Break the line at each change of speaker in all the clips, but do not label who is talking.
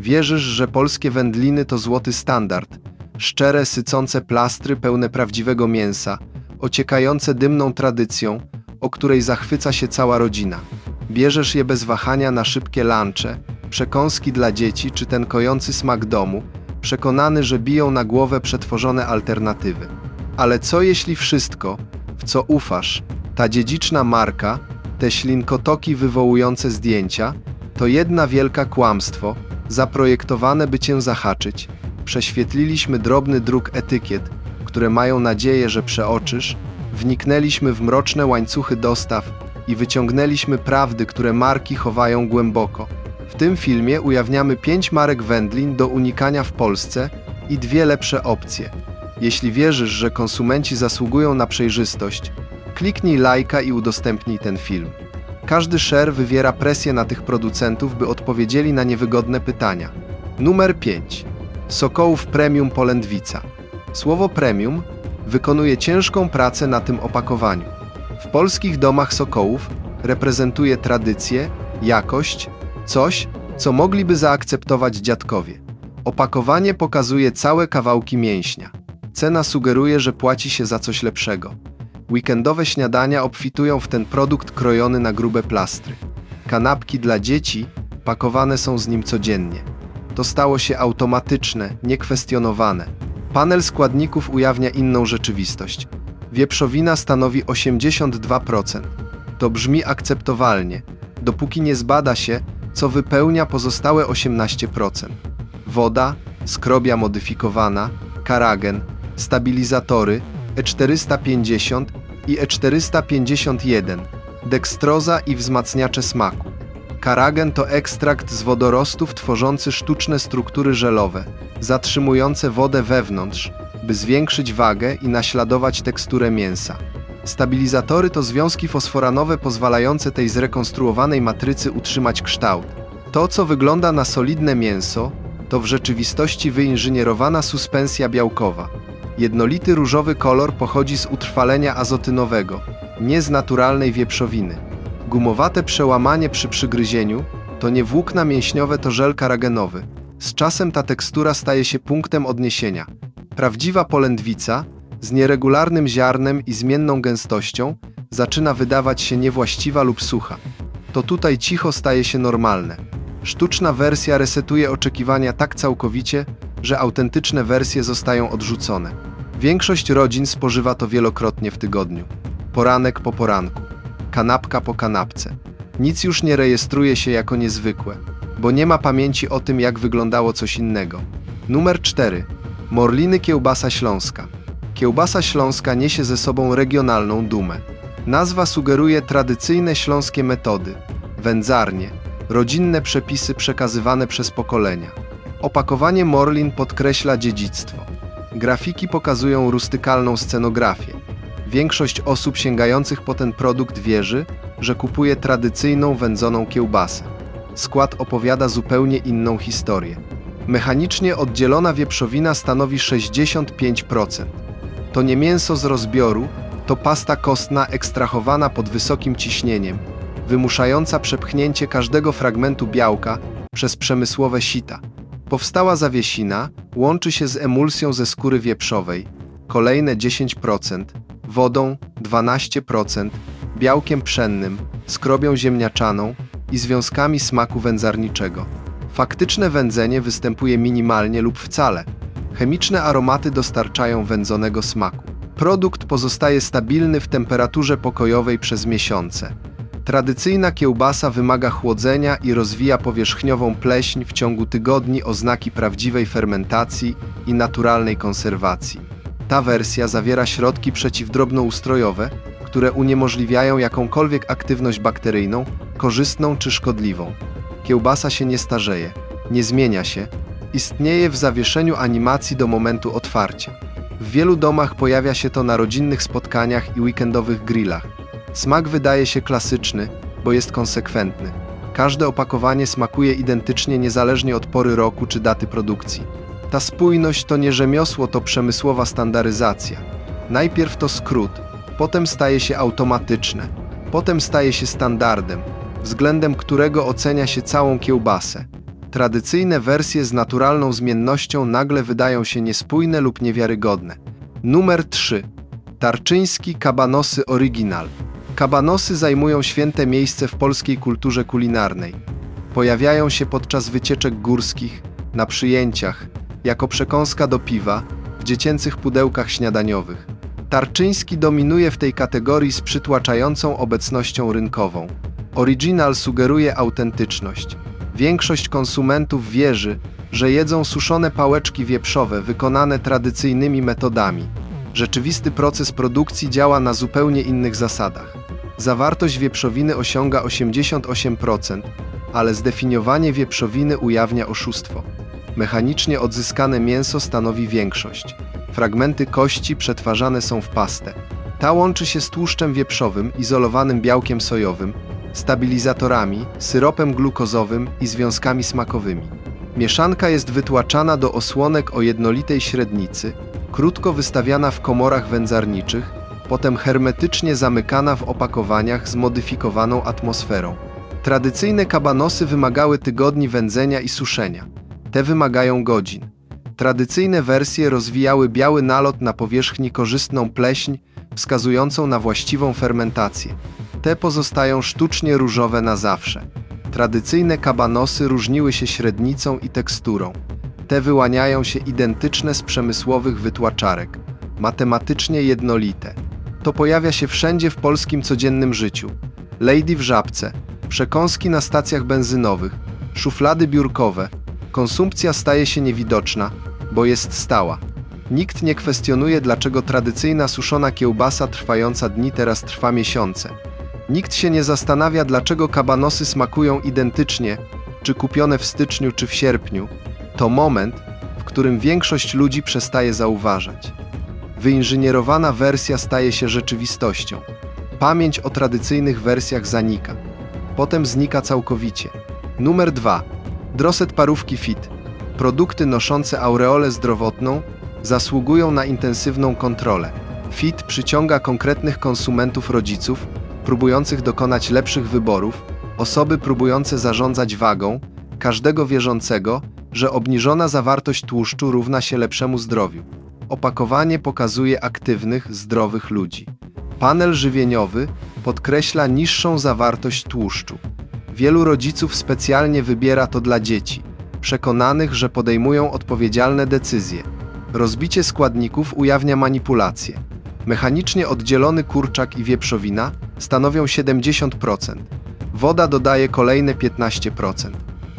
Wierzysz, że polskie wędliny to złoty standard. Szczere, sycące plastry pełne prawdziwego mięsa, ociekające dymną tradycją, o której zachwyca się cała rodzina. Bierzesz je bez wahania na szybkie lunche, przekąski dla dzieci czy ten kojący smak domu, przekonany, że biją na głowę przetworzone alternatywy. Ale co jeśli wszystko, w co ufasz, ta dziedziczna marka, te ślinkotoki wywołujące zdjęcia, to jedna wielka kłamstwo, zaprojektowane by cię zahaczyć. Prześwietliliśmy drobny druk etykiet, które mają nadzieję, że przeoczysz, wniknęliśmy w mroczne łańcuchy dostaw i wyciągnęliśmy prawdy, które marki chowają głęboko. W tym filmie ujawniamy pięć marek wędlin do unikania w Polsce i dwie lepsze opcje. Jeśli wierzysz, że konsumenci zasługują na przejrzystość, kliknij lajka i udostępnij ten film. Każdy share wywiera presję na tych producentów, by odpowiedzieli na niewygodne pytania. Numer 5. Sokołów Premium Polędwica. Słowo premium wykonuje ciężką pracę na tym opakowaniu. W polskich domach sokołów reprezentuje tradycję, jakość, coś, co mogliby zaakceptować dziadkowie. Opakowanie pokazuje całe kawałki mięśnia. Cena sugeruje, że płaci się za coś lepszego. Weekendowe śniadania obfitują w ten produkt krojony na grube plastry. Kanapki dla dzieci pakowane są z nim codziennie. To stało się automatyczne, niekwestionowane. Panel składników ujawnia inną rzeczywistość. Wieprzowina stanowi 82%. To brzmi akceptowalnie, dopóki nie zbada się, co wypełnia pozostałe 18%. Woda, skrobia modyfikowana, karagen, stabilizatory E450 i E E451, dekstroza i wzmacniacze smaku. Karagen to ekstrakt z wodorostów tworzący sztuczne struktury żelowe, zatrzymujące wodę wewnątrz, by zwiększyć wagę i naśladować teksturę mięsa. Stabilizatory to związki fosforanowe pozwalające tej zrekonstruowanej matrycy utrzymać kształt. To, co wygląda na solidne mięso, to w rzeczywistości wyinżynierowana suspensja białkowa. Jednolity różowy kolor pochodzi z utrwalenia azotynowego, nie z naturalnej wieprzowiny. Gumowate przełamanie przy przygryzieniu to nie włókna mięśniowe, to żel karagenowy. Z czasem ta tekstura staje się punktem odniesienia. Prawdziwa polędwica z nieregularnym ziarnem i zmienną gęstością zaczyna wydawać się niewłaściwa lub sucha. To tutaj cicho staje się normalne. Sztuczna wersja resetuje oczekiwania tak całkowicie, że autentyczne wersje zostają odrzucone. Większość rodzin spożywa to wielokrotnie w tygodniu. Poranek po poranku, kanapka po kanapce. Nic już nie rejestruje się jako niezwykłe, bo nie ma pamięci o tym, jak wyglądało coś innego. Numer 4. Morliny Kiełbasa Śląska. Kiełbasa śląska niesie ze sobą regionalną dumę. Nazwa sugeruje tradycyjne śląskie metody, wędzarnie, rodzinne przepisy przekazywane przez pokolenia. Opakowanie Morlin podkreśla dziedzictwo. Grafiki pokazują rustykalną scenografię. Większość osób sięgających po ten produkt wierzy, że kupuje tradycyjną wędzoną kiełbasę. Skład opowiada zupełnie inną historię. Mechanicznie oddzielona wieprzowina stanowi 65%. To nie mięso z rozbioru, to pasta kostna ekstrahowana pod wysokim ciśnieniem, wymuszająca przepchnięcie każdego fragmentu białka przez przemysłowe sita. Powstała zawiesina łączy się z emulsją ze skóry wieprzowej, kolejne 10%, wodą 12%, białkiem pszennym, skrobią ziemniaczaną i związkami smaku wędzarniczego. Faktyczne wędzenie występuje minimalnie lub wcale. Chemiczne aromaty dostarczają wędzonego smaku. Produkt pozostaje stabilny w temperaturze pokojowej przez miesiące. Tradycyjna kiełbasa wymaga chłodzenia i rozwija powierzchniową pleśń w ciągu tygodni oznaki prawdziwej fermentacji i naturalnej konserwacji. Ta wersja zawiera środki przeciwdrobnoustrojowe, które uniemożliwiają jakąkolwiek aktywność bakteryjną, korzystną czy szkodliwą. Kiełbasa się nie starzeje, nie zmienia się, istnieje w zawieszeniu animacji do momentu otwarcia. W wielu domach pojawia się to na rodzinnych spotkaniach i weekendowych grillach. Smak wydaje się klasyczny, bo jest konsekwentny. Każde opakowanie smakuje identycznie niezależnie od pory roku czy daty produkcji. Ta spójność to nie rzemiosło, to przemysłowa standaryzacja. Najpierw to skrót, potem staje się automatyczne, potem staje się standardem, względem którego ocenia się całą kiełbasę. tradycyjne wersje z naturalną zmiennością nagle wydają się niespójne lub niewiarygodne. Numer 3. Tarczyński Kabanosy Original. Kabanosy zajmują święte miejsce w polskiej kulturze kulinarnej. Pojawiają się podczas wycieczek górskich, na przyjęciach, jako przekąska do piwa, w dziecięcych pudełkach śniadaniowych. Tarczyński dominuje w tej kategorii z przytłaczającą obecnością rynkową. Original sugeruje autentyczność. Większość konsumentów wierzy, że jedzą suszone pałeczki wieprzowe wykonane tradycyjnymi metodami. Rzeczywisty proces produkcji działa na zupełnie innych zasadach. Zawartość wieprzowiny osiąga 88%, ale zdefiniowanie wieprzowiny ujawnia oszustwo. Mechanicznie odzyskane mięso stanowi większość. Fragmenty kości przetwarzane są w pastę. Ta łączy się z tłuszczem wieprzowym, izolowanym białkiem sojowym, stabilizatorami, syropem glukozowym i związkami smakowymi. Mieszanka jest wytłaczana do osłonek o jednolitej średnicy, krótko wystawiana w komorach wędzarniczych, potem hermetycznie zamykana w opakowaniach z modyfikowaną atmosferą. Tradycyjne kabanosy wymagały tygodni wędzenia i suszenia. Te wymagają godzin. Tradycyjne wersje rozwijały biały nalot na powierzchni korzystną pleśń, wskazującą na właściwą fermentację. Te pozostają sztucznie różowe na zawsze. Tradycyjne kabanosy różniły się średnicą i teksturą. Te wyłaniają się identyczne z przemysłowych wytłaczarek, matematycznie jednolite. To pojawia się wszędzie w polskim codziennym życiu. Lady w żabce, przekąski na stacjach benzynowych, szuflady biurkowe. Konsumpcja staje się niewidoczna, bo jest stała. Nikt nie kwestionuje, dlaczego tradycyjna suszona kiełbasa trwająca dni teraz trwa miesiące. Nikt się nie zastanawia, dlaczego kabanosy smakują identycznie, czy kupione w styczniu, czy w sierpniu. To moment, w którym większość ludzi przestaje zauważać. Wyinżynierowana wersja staje się rzeczywistością. Pamięć o tradycyjnych wersjach zanika. Potem znika całkowicie. Numer 2. Droset parówki FIT. Produkty noszące aureolę zdrowotną zasługują na intensywną kontrolę. FIT przyciąga konkretnych konsumentów rodziców, próbujących dokonać lepszych wyborów, osoby próbujące zarządzać wagą, każdego wierzącego, że obniżona zawartość tłuszczu równa się lepszemu zdrowiu. Opakowanie pokazuje aktywnych, zdrowych ludzi. Panel żywieniowy podkreśla niższą zawartość tłuszczu. Wielu rodziców specjalnie wybiera to dla dzieci, przekonanych, że podejmują odpowiedzialne decyzje. Rozbicie składników ujawnia manipulację. Mechanicznie oddzielony kurczak i wieprzowina stanowią 70%. Woda dodaje kolejne 15%.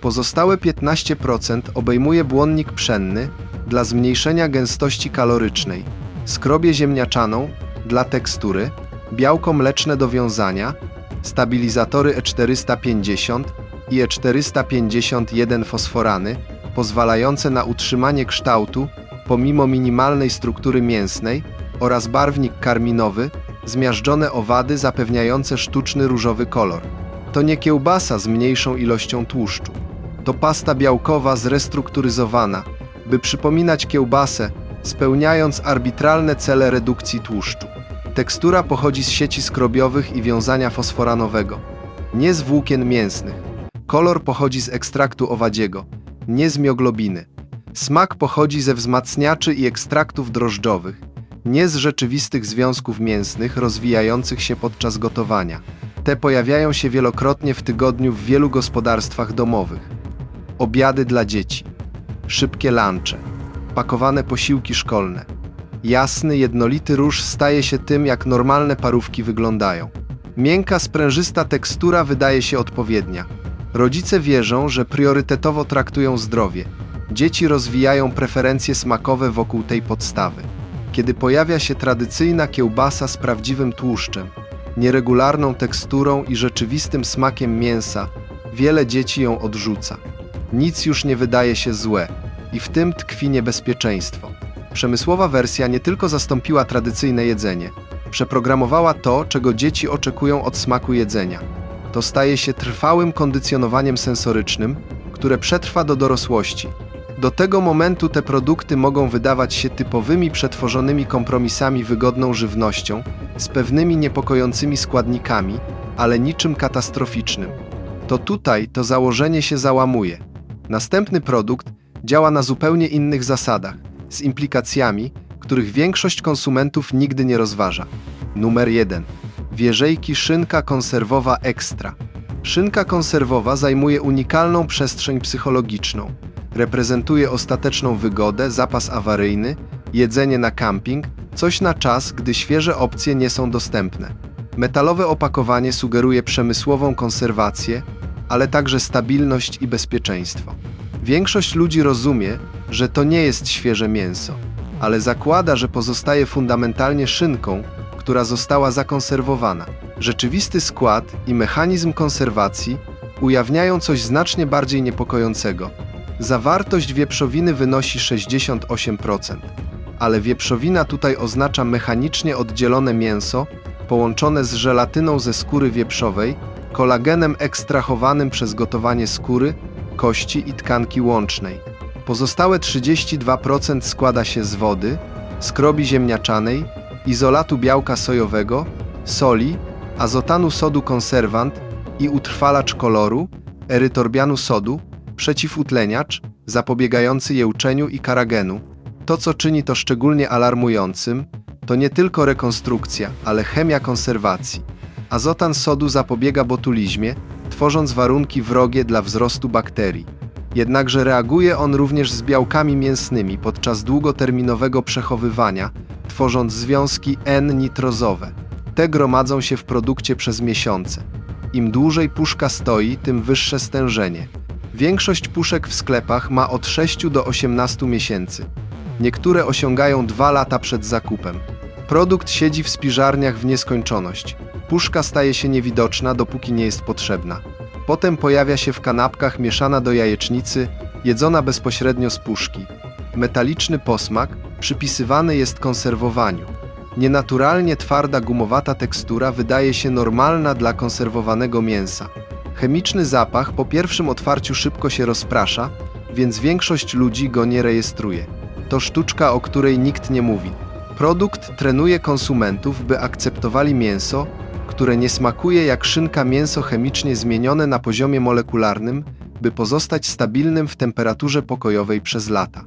Pozostałe 15% obejmuje błonnik pszenny dla zmniejszenia gęstości kalorycznej, skrobię ziemniaczaną dla tekstury, białko mleczne do wiązania, stabilizatory E E450 i E E451 fosforany, pozwalające na utrzymanie kształtu pomimo minimalnej struktury mięsnej oraz barwnik karminowy, zmiażdżone owady zapewniające sztuczny różowy kolor. To nie kiełbasa z mniejszą ilością tłuszczu. To pasta białkowa zrestrukturyzowana, by przypominać kiełbasę, spełniając arbitralne cele redukcji tłuszczu. Tekstura pochodzi z sieci skrobiowych i wiązania fosforanowego, nie z włókien mięsnych. Kolor pochodzi z ekstraktu owadziego, nie z mioglobiny. Smak pochodzi ze wzmacniaczy i ekstraktów drożdżowych, nie z rzeczywistych związków mięsnych rozwijających się podczas gotowania. Te pojawiają się wielokrotnie w tygodniu w wielu gospodarstwach domowych. Obiady dla dzieci, szybkie lunche, pakowane posiłki szkolne. Jasny, jednolity róż staje się tym, jak normalne parówki wyglądają. Miękka, sprężysta tekstura wydaje się odpowiednia. Rodzice wierzą, że priorytetowo traktują zdrowie. Dzieci rozwijają preferencje smakowe wokół tej podstawy. Kiedy pojawia się tradycyjna kiełbasa z prawdziwym tłuszczem, nieregularną teksturą i rzeczywistym smakiem mięsa, wiele dzieci ją odrzuca. Nic już nie wydaje się złe i w tym tkwi niebezpieczeństwo. Przemysłowa wersja nie tylko zastąpiła tradycyjne jedzenie, przeprogramowała to, czego dzieci oczekują od smaku jedzenia. To staje się trwałym kondycjonowaniem sensorycznym, które przetrwa do dorosłości. Do tego momentu te produkty mogą wydawać się typowymi przetworzonymi kompromisami wygodną żywnością, z pewnymi niepokojącymi składnikami, ale niczym katastroficznym. To tutaj to założenie się załamuje. Następny produkt działa na zupełnie innych zasadach, z implikacjami, których większość konsumentów nigdy nie rozważa. Numer 1. Wieżejki szynka konserwowa ekstra. Szynka konserwowa zajmuje unikalną przestrzeń psychologiczną. Reprezentuje ostateczną wygodę, zapas awaryjny, jedzenie na camping, coś na czas, gdy świeże opcje nie są dostępne. Metalowe opakowanie sugeruje przemysłową konserwację, ale także stabilność i bezpieczeństwo. Większość ludzi rozumie, że to nie jest świeże mięso, ale zakłada, że pozostaje fundamentalnie szynką, która została zakonserwowana. Rzeczywisty skład i mechanizm konserwacji ujawniają coś znacznie bardziej niepokojącego. Zawartość wieprzowiny wynosi 68%, ale wieprzowina tutaj oznacza mechanicznie oddzielone mięso połączone z żelatyną ze skóry wieprzowej, kolagenem ekstrahowanym przez gotowanie skóry, kości i tkanki łącznej. Pozostałe 32% składa się z wody, skrobi ziemniaczanej, izolatu białka sojowego, soli, azotanu sodu konserwant i utrwalacz koloru, erytorbianu sodu, przeciwutleniacz, zapobiegający jełczeniu i karagenu. To, co czyni to szczególnie alarmującym, to nie tylko rekonstrukcja, ale chemia konserwacji. Azotan sodu zapobiega botulizmie, tworząc warunki wrogie dla wzrostu bakterii. Jednakże reaguje on również z białkami mięsnymi podczas długoterminowego przechowywania, tworząc związki N-nitrozowe. Te gromadzą się w produkcie przez miesiące. Im dłużej puszka stoi, tym wyższe stężenie. Większość puszek w sklepach ma od 6 do 18 miesięcy. Niektóre osiągają 2 lata przed zakupem. Produkt siedzi w spiżarniach w nieskończoność. Puszka staje się niewidoczna, dopóki nie jest potrzebna. Potem pojawia się w kanapkach mieszana do jajecznicy, jedzona bezpośrednio z puszki. Metaliczny posmak przypisywany jest konserwowaniu. Nienaturalnie twarda gumowata tekstura wydaje się normalna dla konserwowanego mięsa. Chemiczny zapach po pierwszym otwarciu szybko się rozprasza, więc większość ludzi go nie rejestruje. To sztuczka, o której nikt nie mówi. Produkt trenuje konsumentów, by akceptowali mięso, które nie smakuje jak szynka mięso chemicznie zmienione na poziomie molekularnym, by pozostać stabilnym w temperaturze pokojowej przez lata.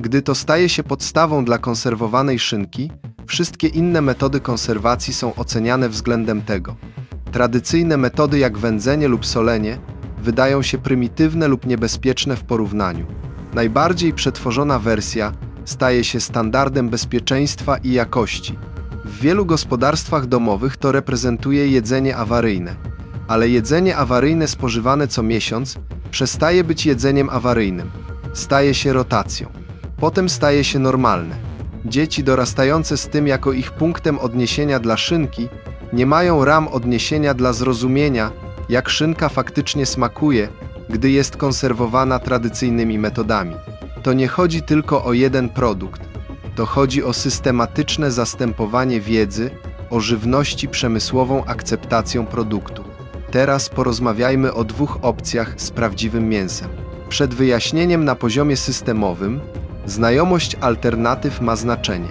Gdy to staje się podstawą dla konserwowanej szynki, wszystkie inne metody konserwacji są oceniane względem tego. Tradycyjne metody jak wędzenie lub solenie wydają się prymitywne lub niebezpieczne w porównaniu. Najbardziej przetworzona wersja staje się standardem bezpieczeństwa i jakości. W wielu gospodarstwach domowych to reprezentuje jedzenie awaryjne, ale jedzenie awaryjne spożywane co miesiąc przestaje być jedzeniem awaryjnym, staje się rotacją. Potem staje się normalne. Dzieci dorastające z tym jako ich punktem odniesienia dla szynki nie mają ram odniesienia dla zrozumienia, jak szynka faktycznie smakuje, gdy jest konserwowana tradycyjnymi metodami. To nie chodzi tylko o jeden produkt. To chodzi o systematyczne zastępowanie wiedzy o żywności przemysłową akceptacją produktu. Teraz porozmawiajmy o dwóch opcjach z prawdziwym mięsem. Przed wyjaśnieniem na poziomie systemowym, znajomość alternatyw ma znaczenie.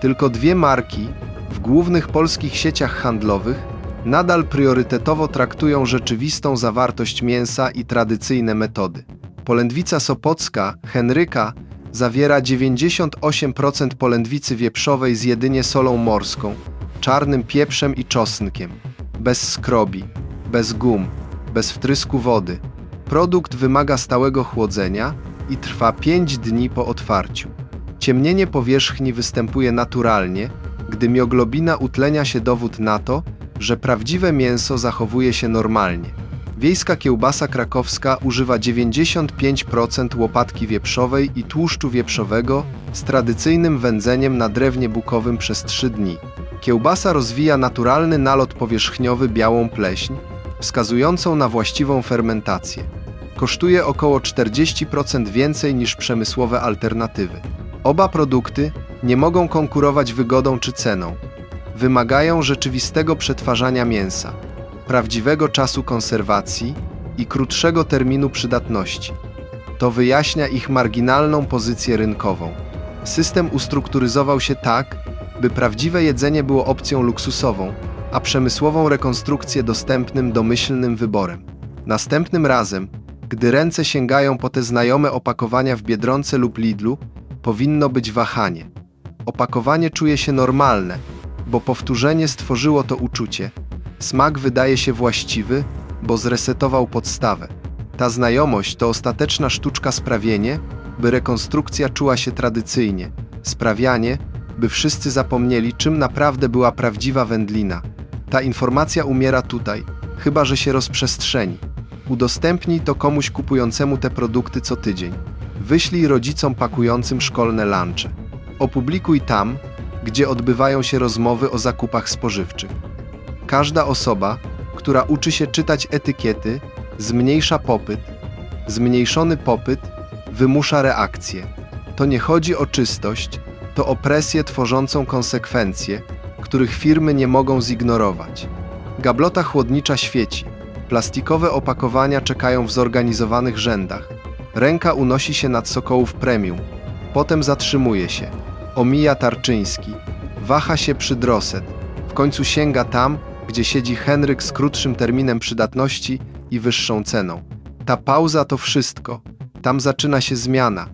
Tylko dwie marki w głównych polskich sieciach handlowych nadal priorytetowo traktują rzeczywistą zawartość mięsa i tradycyjne metody. Polędwica sopocka Henryka zawiera 98% polędwicy wieprzowej z jedynie solą morską, czarnym pieprzem i czosnkiem, bez skrobi, bez gum, bez wtrysku wody. Produkt wymaga stałego chłodzenia i trwa 5 dni po otwarciu. Ciemnienie powierzchni występuje naturalnie, gdy mioglobina utlenia się dowód na to, że prawdziwe mięso zachowuje się normalnie. Wiejska kiełbasa krakowska używa 95% łopatki wieprzowej i tłuszczu wieprzowego z tradycyjnym wędzeniem na drewnie bukowym przez 3 dni. Kiełbasa rozwija naturalny nalot powierzchniowy białą pleśń, wskazującą na właściwą fermentację. Kosztuje około 40% więcej niż przemysłowe alternatywy. Oba produkty nie mogą konkurować wygodą czy ceną. Wymagają rzeczywistego przetwarzania mięsa prawdziwego czasu konserwacji i krótszego terminu przydatności. To wyjaśnia ich marginalną pozycję rynkową. System ustrukturyzował się tak, by prawdziwe jedzenie było opcją luksusową, a przemysłową rekonstrukcję dostępnym, domyślnym wyborem. Następnym razem, Gdy ręce sięgają po te znajome opakowania w Biedronce lub Lidlu, powinno być wahanie. Opakowanie czuje się normalne, bo powtórzenie stworzyło to uczucie. Smak wydaje się właściwy, bo zresetował podstawę. Ta znajomość to ostateczna sztuczka sprawienie, by rekonstrukcja czuła się tradycyjnie, sprawianie, by wszyscy zapomnieli, czym naprawdę była prawdziwa wędlina. Ta informacja umiera tutaj, chyba że się rozprzestrzeni. Udostępnij to komuś kupującemu te produkty co tydzień. Wyślij rodzicom pakującym szkolne lunche. Opublikuj tam, gdzie odbywają się rozmowy o zakupach spożywczych. Każda osoba, która uczy się czytać etykiety, zmniejsza popyt. Zmniejszony popyt wymusza reakcję. To nie chodzi o czystość, to o presję tworzącą konsekwencje, których firmy nie mogą zignorować. Gablota chłodnicza świeci. Plastikowe opakowania czekają w zorganizowanych rzędach. Ręka unosi się nad Sokołów Premium. Potem zatrzymuje się. Omija Tarczyński. Waha się przy Droset. W końcu sięga tam, gdzie siedzi Henryk z krótszym terminem przydatności i wyższą ceną. Ta pauza to wszystko. Tam zaczyna się zmiana.